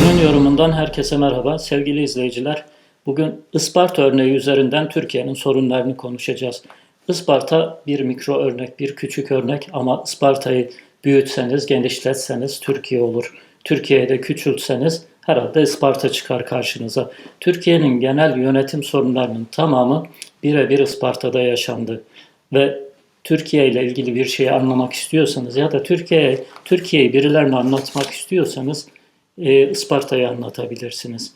Günün yorumundan herkese merhaba. Sevgili izleyiciler, bugün Isparta örneği üzerinden Türkiye'nin sorunlarını konuşacağız. Isparta bir mikro örnek, bir küçük örnek ama Isparta'yı büyütseniz, genişletseniz Türkiye olur. Türkiye'yi de küçültseniz herhalde Isparta çıkar karşınıza. Türkiye'nin genel yönetim sorunlarının tamamı birebir Isparta'da yaşandı. Ve Türkiye ile ilgili bir şeyi anlamak istiyorsanız ya da Türkiye Türkiye'yi birilerine anlatmak istiyorsanız e, Isparta'yı anlatabilirsiniz.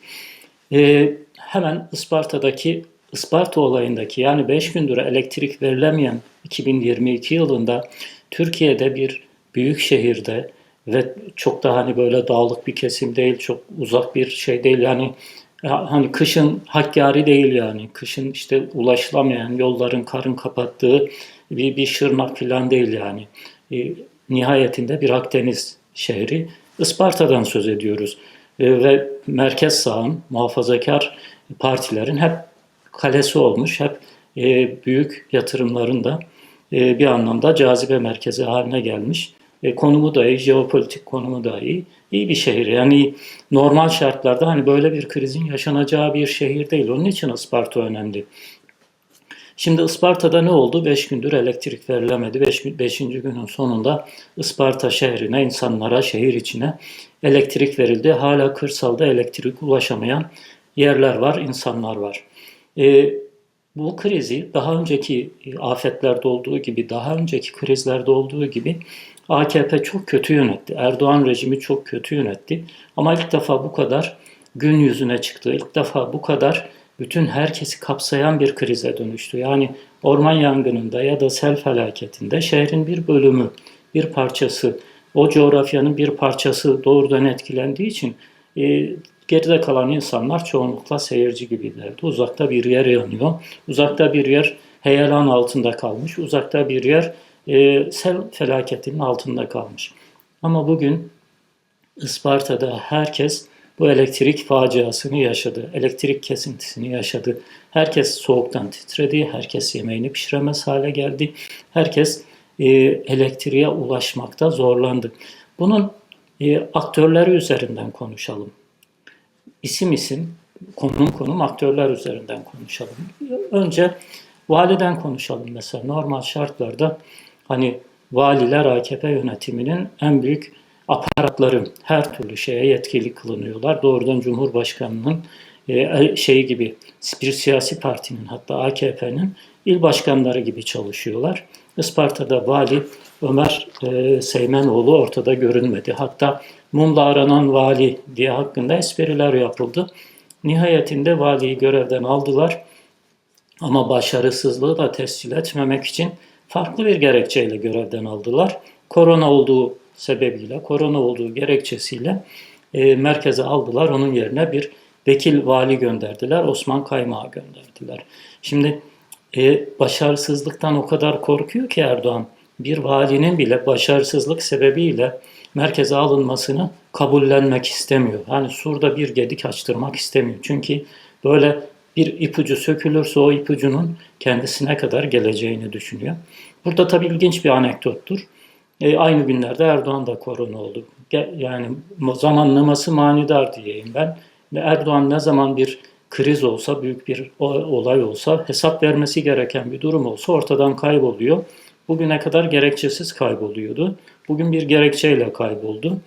E, hemen Isparta'daki Isparta olayındaki yani 5 gündür elektrik verilemeyen 2022 yılında Türkiye'de bir büyük şehirde ve çok da hani böyle dağlık bir kesim değil, çok uzak bir şey değil yani hani kışın Hakkari değil yani kışın işte ulaşılamayan yolların karın kapattığı bir, bir Şırnak falan değil yani. E, nihayetinde bir Akdeniz şehri Isparta'dan söz ediyoruz. E, ve merkez sağın, muhafazakar partilerin hep kalesi olmuş, hep e, büyük yatırımların da e, bir anlamda cazibe merkezi haline gelmiş. Konumu da iyi, jeopolitik konumu da iyi. İyi bir şehir. Yani normal şartlarda hani böyle bir krizin yaşanacağı bir şehir değil. Onun için Isparta önemli. Şimdi Isparta'da ne oldu? 5 gündür elektrik verilemedi. 5. Beş, günün sonunda Isparta şehrine, insanlara, şehir içine elektrik verildi. Hala kırsalda elektrik ulaşamayan yerler var, insanlar var. E, bu krizi daha önceki afetlerde olduğu gibi, daha önceki krizlerde olduğu gibi AKP çok kötü yönetti. Erdoğan rejimi çok kötü yönetti. Ama ilk defa bu kadar gün yüzüne çıktı. İlk defa bu kadar bütün herkesi kapsayan bir krize dönüştü. Yani orman yangınında ya da sel felaketinde şehrin bir bölümü, bir parçası, o coğrafyanın bir parçası doğrudan etkilendiği için e, geride kalan insanlar çoğunlukla seyirci gibilerdi. Uzakta bir yer yanıyor, uzakta bir yer heyelan altında kalmış, uzakta bir yer e, sel felaketinin altında kalmış. Ama bugün Isparta'da herkes bu elektrik faciasını yaşadı. Elektrik kesintisini yaşadı. Herkes soğuktan titredi. Herkes yemeğini pişiremez hale geldi. Herkes e, elektriğe ulaşmakta zorlandı. Bunun e, aktörleri üzerinden konuşalım. İsim isim, konum konum aktörler üzerinden konuşalım. Önce validen konuşalım mesela. Normal şartlarda hani valiler AKP yönetiminin en büyük aparatları her türlü şeye yetkili kılınıyorlar. Doğrudan Cumhurbaşkanı'nın e, şey gibi bir siyasi partinin hatta AKP'nin il başkanları gibi çalışıyorlar. Isparta'da vali Ömer e, Seymenoğlu ortada görünmedi. Hatta mumla aranan vali diye hakkında espriler yapıldı. Nihayetinde valiyi görevden aldılar ama başarısızlığı da tescil etmemek için farklı bir gerekçeyle görevden aldılar. Korona olduğu sebebiyle, korona olduğu gerekçesiyle e, merkeze aldılar. Onun yerine bir vekil vali gönderdiler. Osman Kaymağı gönderdiler. Şimdi e, başarısızlıktan o kadar korkuyor ki Erdoğan. Bir valinin bile başarısızlık sebebiyle merkeze alınmasını kabullenmek istemiyor. Yani surda bir gedik açtırmak istemiyor. Çünkü böyle bir ipucu sökülürse o ipucunun kendisine kadar geleceğini düşünüyor. Burada tabii ilginç bir anekdottur. E, aynı günlerde Erdoğan da korona oldu. Yani zamanlaması manidar diyeyim ben. Erdoğan ne zaman bir kriz olsa, büyük bir olay olsa, hesap vermesi gereken bir durum olsa ortadan kayboluyor. Bugüne kadar gerekçesiz kayboluyordu. Bugün bir gerekçeyle kayboldu.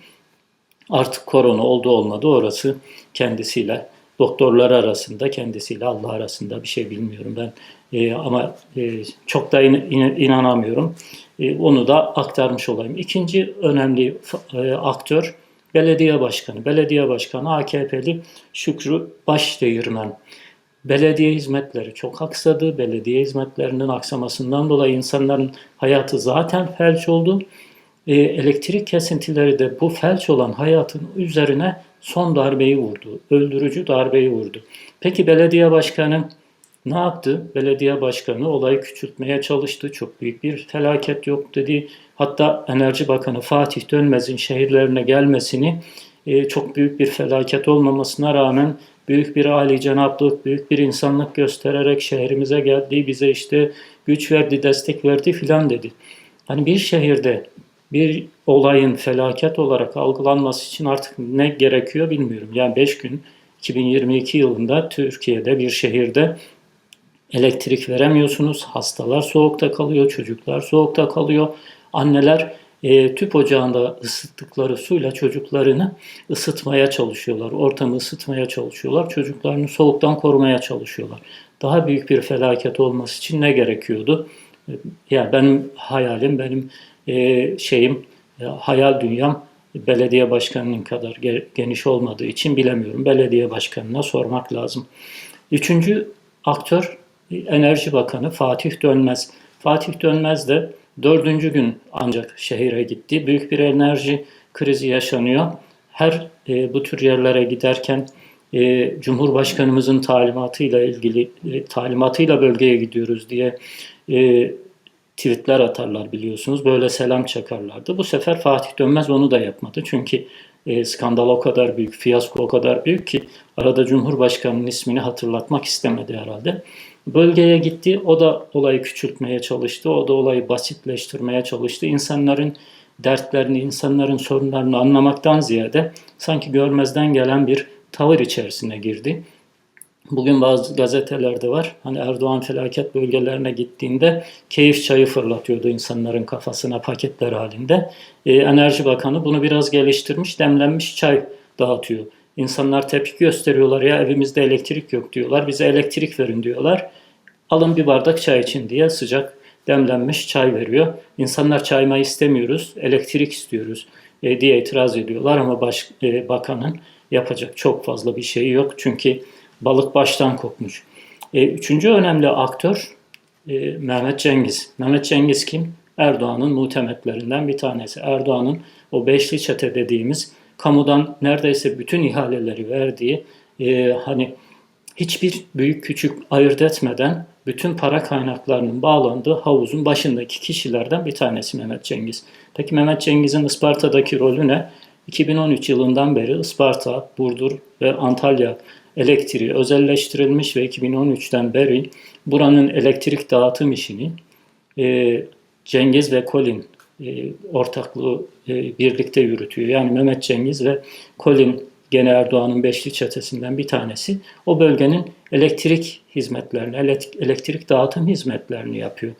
Artık korona oldu olmadı orası kendisiyle, doktorlar arasında, kendisiyle Allah arasında bir şey bilmiyorum ben. E, ama e, çok da in, in, inanamıyorum. E, onu da aktarmış olayım. İkinci önemli e, aktör belediye başkanı. Belediye başkanı AKP'li Şükrü Başdeğirmen. Belediye hizmetleri çok aksadı. Belediye hizmetlerinin aksamasından dolayı insanların hayatı zaten felç oldu. E, elektrik kesintileri de bu felç olan hayatın üzerine son darbeyi vurdu. Öldürücü darbeyi vurdu. Peki belediye başkanı ne yaptı? Belediye başkanı olayı küçültmeye çalıştı. Çok büyük bir felaket yok dedi. Hatta Enerji Bakanı Fatih Dönmez'in şehirlerine gelmesini e, çok büyük bir felaket olmamasına rağmen büyük bir âli cenaplık, büyük bir insanlık göstererek şehrimize geldi, bize işte güç verdi, destek verdi filan dedi. Hani bir şehirde bir olayın felaket olarak algılanması için artık ne gerekiyor bilmiyorum. Yani 5 gün 2022 yılında Türkiye'de bir şehirde elektrik veremiyorsunuz. Hastalar soğukta kalıyor, çocuklar soğukta kalıyor. Anneler e, tüp ocağında ısıttıkları suyla çocuklarını ısıtmaya çalışıyorlar. Ortamı ısıtmaya çalışıyorlar. Çocuklarını soğuktan korumaya çalışıyorlar. Daha büyük bir felaket olması için ne gerekiyordu? E, Yani benim hayalim, benim e, şeyim, e, hayal dünyam belediye başkanının kadar ge- geniş olmadığı için bilemiyorum. Belediye başkanına sormak lazım. Üçüncü aktör Enerji Bakanı Fatih Dönmez. Fatih Dönmez de dördüncü gün ancak şehire gitti. Büyük bir enerji krizi yaşanıyor. Her e, bu tür yerlere giderken e, Cumhurbaşkanımızın talimatıyla ilgili e, talimatıyla bölgeye gidiyoruz diye e, tweetler atarlar biliyorsunuz. Böyle selam çakarlardı. Bu sefer Fatih Dönmez onu da yapmadı. Çünkü e, skandal o kadar büyük, fiyasko o kadar büyük ki arada Cumhurbaşkanının ismini hatırlatmak istemedi herhalde. Bölgeye gitti, o da olayı küçültmeye çalıştı, o da olayı basitleştirmeye çalıştı. İnsanların dertlerini, insanların sorunlarını anlamaktan ziyade sanki görmezden gelen bir tavır içerisine girdi. Bugün bazı gazetelerde var. Hani Erdoğan felaket bölgelerine gittiğinde keyif çayı fırlatıyordu insanların kafasına paketler halinde. Ee, Enerji Bakanı bunu biraz geliştirmiş, demlenmiş çay dağıtıyor. İnsanlar tepki gösteriyorlar ya evimizde elektrik yok diyorlar. Bize elektrik verin diyorlar. Alın bir bardak çay için diye sıcak demlenmiş çay veriyor. İnsanlar çayma istemiyoruz, elektrik istiyoruz e, diye itiraz ediyorlar ama baş, e, bakanın yapacak çok fazla bir şeyi yok. Çünkü balık baştan kokmuş. E, üçüncü önemli aktör Mehmet Cengiz. Mehmet Cengiz kim? Erdoğan'ın muhtemetlerinden bir tanesi. Erdoğan'ın o beşli çete dediğimiz kamudan neredeyse bütün ihaleleri verdiği e, hani hiçbir büyük küçük ayırt etmeden bütün para kaynaklarının bağlandığı havuzun başındaki kişilerden bir tanesi Mehmet Cengiz. Peki Mehmet Cengiz'in Isparta'daki rolü ne? 2013 yılından beri Isparta, Burdur ve Antalya elektriği özelleştirilmiş ve 2013'ten beri buranın elektrik dağıtım işini e, Cengiz ve Colin ortaklığı e, birlikte yürütüyor. Yani Mehmet Cengiz ve Colin gene Erdoğan'ın beşli çetesinden bir tanesi o bölgenin elektrik hizmetlerini, elektrik dağıtım hizmetlerini yapıyor.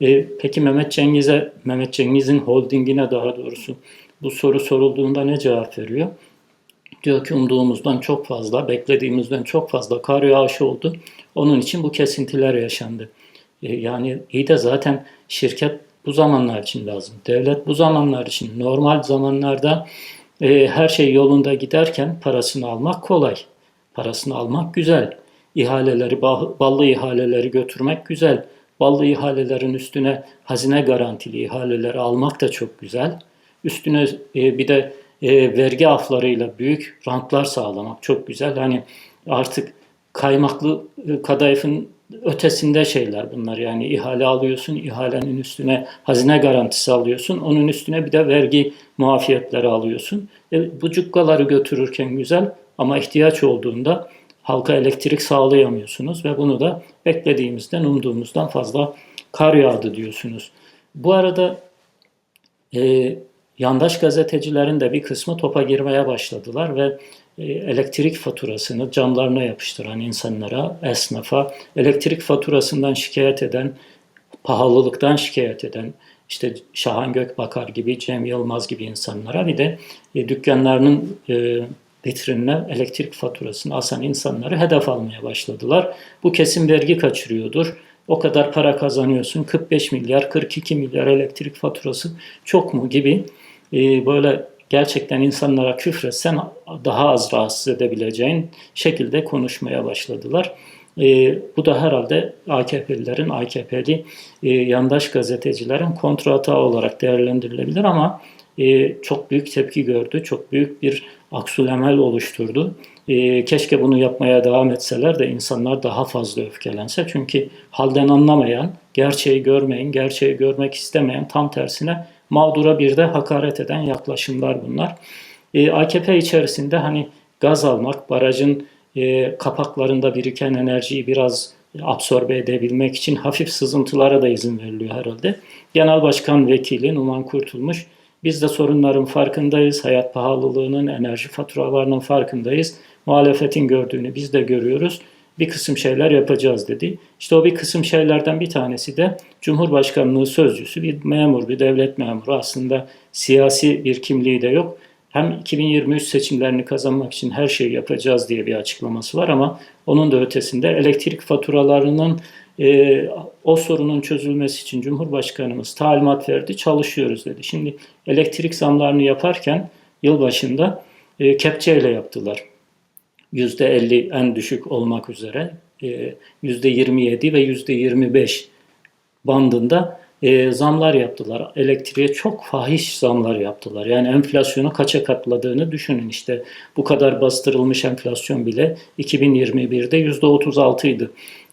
E, peki Mehmet Cengiz'e, Mehmet Cengiz'in holdingine daha doğrusu bu soru sorulduğunda ne cevap veriyor? Diyor ki umduğumuzdan çok fazla, beklediğimizden çok fazla kar yağışı oldu. Onun için bu kesintiler yaşandı. E, yani iyi de zaten şirket bu zamanlar için lazım. Devlet bu zamanlar için. Normal zamanlarda e, her şey yolunda giderken parasını almak kolay. Parasını almak güzel. İhaleleri, ballı ihaleleri götürmek güzel. Ballı ihalelerin üstüne hazine garantili ihaleleri almak da çok güzel. Üstüne e, bir de e, vergi aflarıyla büyük rantlar sağlamak çok güzel. Hani artık kaymaklı e, kadayıfın ötesinde şeyler bunlar. Yani ihale alıyorsun, ihalenin üstüne hazine garantisi alıyorsun, onun üstüne bir de vergi muafiyetleri alıyorsun. E, bu cukkaları götürürken güzel ama ihtiyaç olduğunda halka elektrik sağlayamıyorsunuz ve bunu da beklediğimizden, umduğumuzdan fazla kar yağdı diyorsunuz. Bu arada e, yandaş gazetecilerin de bir kısmı topa girmeye başladılar ve elektrik faturasını camlarına yapıştıran insanlara, esnafa, elektrik faturasından şikayet eden, pahalılıktan şikayet eden, işte Şahan Gökbakar gibi, Cem Yılmaz gibi insanlara bir de e, dükkanlarının e, vitrinine elektrik faturasını asan insanları hedef almaya başladılar. Bu kesin vergi kaçırıyordur. O kadar para kazanıyorsun. 45 milyar, 42 milyar elektrik faturası çok mu gibi e, böyle gerçekten insanlara küfretsen daha az rahatsız edebileceğin şekilde konuşmaya başladılar. E, bu da herhalde AKP'lilerin, AKP'li e, yandaş gazetecilerin kontrata olarak değerlendirilebilir ama e, çok büyük tepki gördü, çok büyük bir aksulemel oluşturdu. E, keşke bunu yapmaya devam etseler de insanlar daha fazla öfkelense. Çünkü halden anlamayan, gerçeği görmeyin, gerçeği görmek istemeyen tam tersine mağdura bir de hakaret eden yaklaşımlar bunlar. E, AKP içerisinde hani gaz almak, barajın e, kapaklarında biriken enerjiyi biraz absorbe edebilmek için hafif sızıntılara da izin veriliyor herhalde. Genel Başkan Vekili Numan Kurtulmuş Biz de sorunların farkındayız. Hayat pahalılığının, enerji faturalarının farkındayız. Muhalefetin gördüğünü biz de görüyoruz. Bir kısım şeyler yapacağız dedi. İşte o bir kısım şeylerden bir tanesi de Cumhurbaşkanlığı sözcüsü bir memur, bir devlet memuru. Aslında siyasi bir kimliği de yok. Hem 2023 seçimlerini kazanmak için her şeyi yapacağız diye bir açıklaması var ama onun da ötesinde elektrik faturalarının e, o sorunun çözülmesi için Cumhurbaşkanımız talimat verdi, çalışıyoruz dedi. Şimdi elektrik zamlarını yaparken yılbaşında e, kepçeyle yaptılar. %50 en düşük olmak üzere e, %27 ve %25 bandında e, zamlar yaptılar. Elektriğe çok fahiş zamlar yaptılar. Yani enflasyonu kaça katladığını düşünün işte. Bu kadar bastırılmış enflasyon bile 2021'de %36 idi.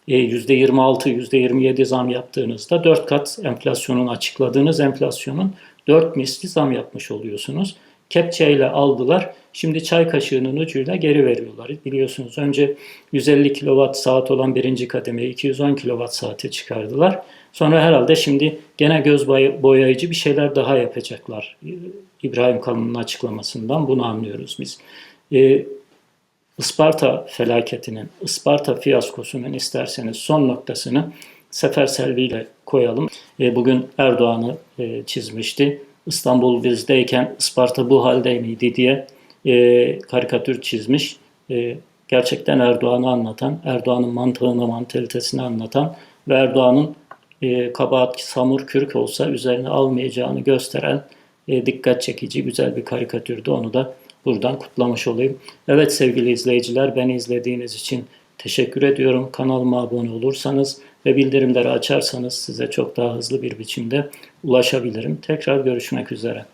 E, %26, %27 zam yaptığınızda 4 kat enflasyonun açıkladığınız enflasyonun 4 misli zam yapmış oluyorsunuz. Kepçeyle aldılar. Şimdi çay kaşığının ucuyla geri veriyorlar. Biliyorsunuz önce 150 kWh saat olan birinci kademeyi 210 kWh saate çıkardılar. Sonra herhalde şimdi gene göz boyayıcı bir şeyler daha yapacaklar. İbrahim Kalın'ın açıklamasından bunu anlıyoruz biz. Ee, Isparta felaketinin, Isparta fiyaskosunun isterseniz son noktasını Sefer Selvi ile koyalım. E, bugün Erdoğan'ı e, çizmişti. İstanbul bizdeyken Isparta bu halde miydi diye e, karikatür çizmiş. E, gerçekten Erdoğan'ı anlatan, Erdoğan'ın mantığını, mantalitesini anlatan ve Erdoğan'ın e, kabahat samur kürk olsa üzerine almayacağını gösteren e, dikkat çekici güzel bir karikatürdü. Onu da buradan kutlamış olayım. Evet sevgili izleyiciler beni izlediğiniz için teşekkür ediyorum. Kanalıma abone olursanız ve bildirimleri açarsanız size çok daha hızlı bir biçimde ulaşabilirim. Tekrar görüşmek üzere.